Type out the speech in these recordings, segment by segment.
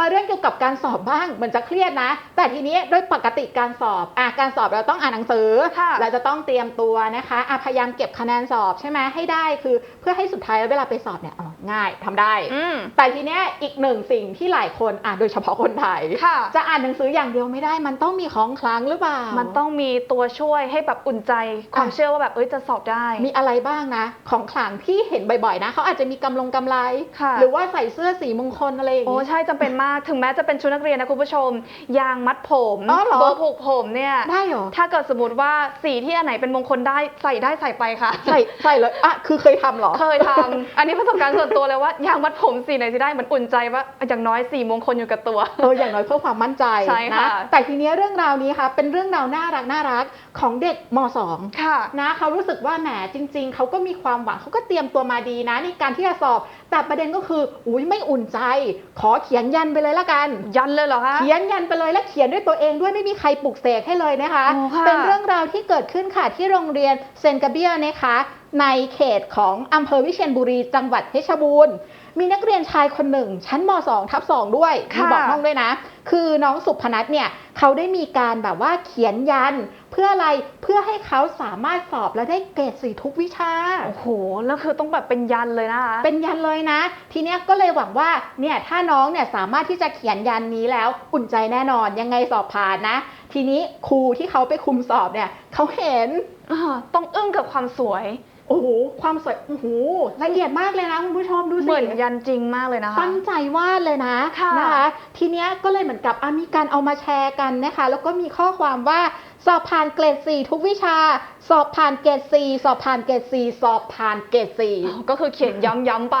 มาเรื่องเกี่ยวกับการสอบบ้างเหมือนจะเครียดนะ แต่ทีนี้โดยปกติการสอบอะการสอบเราต้องอ่านหนังสือค่ะเราจะต้องเตรียมตัวนะคะอะพยายามเก็บคะแนนสอบใช่ไหมให้ได้คือเพื่อให้สุดท้ายแล้วเวลาไปสอบเนี่ยอ๋อง่ายทำได้อืมแต่ทีเนี้ยอีกหนึ่งสิ่งที่หลายคนอะโดยเฉพาะคนไทยค่ะจะอ่านหนังสืออย่างเดียวไม่ได้ มันต้องมีของคลังหรือเปล่า มันต้องมีตัวช่วยให้แบบอุ่นใจ ความอะเชื่อว่าแบบเอ้ยจะสอบได้ มีอะไรบ้างนะ ของขลังที่เห็นบ่อยๆนะเขาอาจจะมีกำลงกำไรค่ะหรือว่าใส่เสื้อสีมงคลอะไรอย่างโอ้งี้ใช่จำเป็นมาก ถึงแม้จะเป็นชุดนักเรียนนะคุณผู้ชม ยางมัดผมอ๋อเหรอเบอร์ผูกผมเนี่ย ได้เหรอ ถ้าเกิดสมมติว่าสีที่อันไหนเป็นมงคลได้ใส่ได้ใส่ไปค่ะ ใส่ใส่เลยอะคือเคยทำเหรอ เคยทำ อันนี้ประสบการณ์ส่วนตัวเลยว่ายางมัดผมสีไหนที่ได้เหมือนอุ่นใจว่าอย่างน้อยสีมงคลอยู่กับตัว เอออย่างน้อยเพื่อความมั่นใจใช่นะค่ะ แต่ทีเนี้ยเรื่องราวนี้ค่ะเป็นเรื่องราวน่ารักน่ารักของเด็กม .2 ค่ะ นะเขารู้สึกว่าแหมจริง ๆ เขาก็มีความหวังเขาก็เตรียมตัวมาดีนะในการที่จะสอบ แต่ประเด็นก็คือ อุ้ยไม่อุ่นใจ ขอเขียนยันไปเลยละกัน ยันเลยเหรอคะ เขียนยันไปเลยและเขียนด้วยตัวเองด้วยไม่มีใครปลุกเสกให้เลยนะคะโอ้ค่ะเป็นเรื่องราวที่เกิดขึ้นค่ะที่โรงเรียนเซนกาเบียนะคะ ในเขตของอำเภอวิเชียรบุรีจังหวัดเพชรบูรณ์มีนักเรียนชายคนหนึ่ง ชั้นม 2 ทับ2ด้วยมีค่ะบอกห้องด้วยนะ คือน้องสุพนัทเนี่ย เขาได้มีการแบบว่าเขียนยันเพื่ออะไรเพื่อให้เขาสามารถสอบและได้เกรดสี่ทุกวิชา โอ้โห แล้วคือต้องแบบเป็นยันเลยนะคะเป็นยันเลยนะ ทีเนี้ยก็เลยหวังว่าเนี่ยถ้าน้องเนี่ยสามารถที่จะเขียนยันนี้แล้วอุ่นใจแน่นอนยังไงสอบผ่านนะ ทีนี้ครูที่เขาไปคุมสอบเนี่ยเขาเห็นอ่าต้องอึ้งกับความสวยโอ้โหความสวยโอ้โหละเอียดมากเลยนะคุณผู้ชมดูสิ เหมือนยันจริงมากเลยนะคะ ตั้งใจวาดเลยนะค่ะนะคะ ทีเนี้ยก็เลยเหมือนกับอะมีการเอามาแชร์กันนะคะ แล้วก็มีข้อความว่าสอบผ่านเกรดสี่ทุกวิชา สอบผ่านเกรดสี่สอบผ่านเกรดสี่สอบผ่านเกรดสี่ก็คือเขียนย้ำๆไป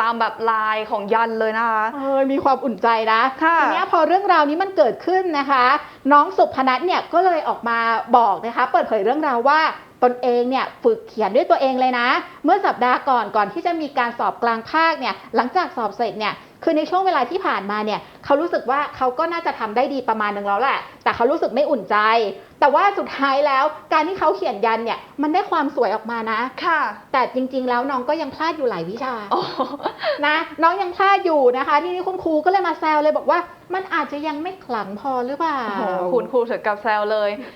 ตามแบบลายของยันเลยนะคะเออมีความอุ่นใจนะค่ะทีเนี้ยพอเรื่องราวนี้มันเกิดขึ้นนะคะ น้องสุพนัทเนี่ยก็เลยออกมาบอกนะคะ เปิดเผยเรื่องราวว่าตนเองเนี่ยฝึกเขียนด้วยตัวเองเลยนะ เมื่อสัปดาห์ก่อนก่อนที่จะมีการสอบกลางภาคเนี่ยหลังจากสอบเสร็จเนี่ยคือในช่วงเวลาที่ผ่านมาเนี่ยเขารู้สึกว่าเขาก็น่าจะทำได้ดีประมาณหนึ่งแล้วแหละ แต่เขารู้สึกไม่อุ่นใจ แต่ว่าสุดท้ายแล้วการที่เขาเขียนยันเนี่ยมันได้ความสวยออกมานะค่ะ แต่จริงๆแล้วน้องก็ยังพลาดอยู่หลายวิชาโอ้นะ น้องยังพลาดอยู่นะคะทีนี้คุณครูก็เลยมาแซวเลยบอกว่า มันอาจจะยังไม่ขลังพอหรือเปล่าโหคุณครูถึงกับแซวเลย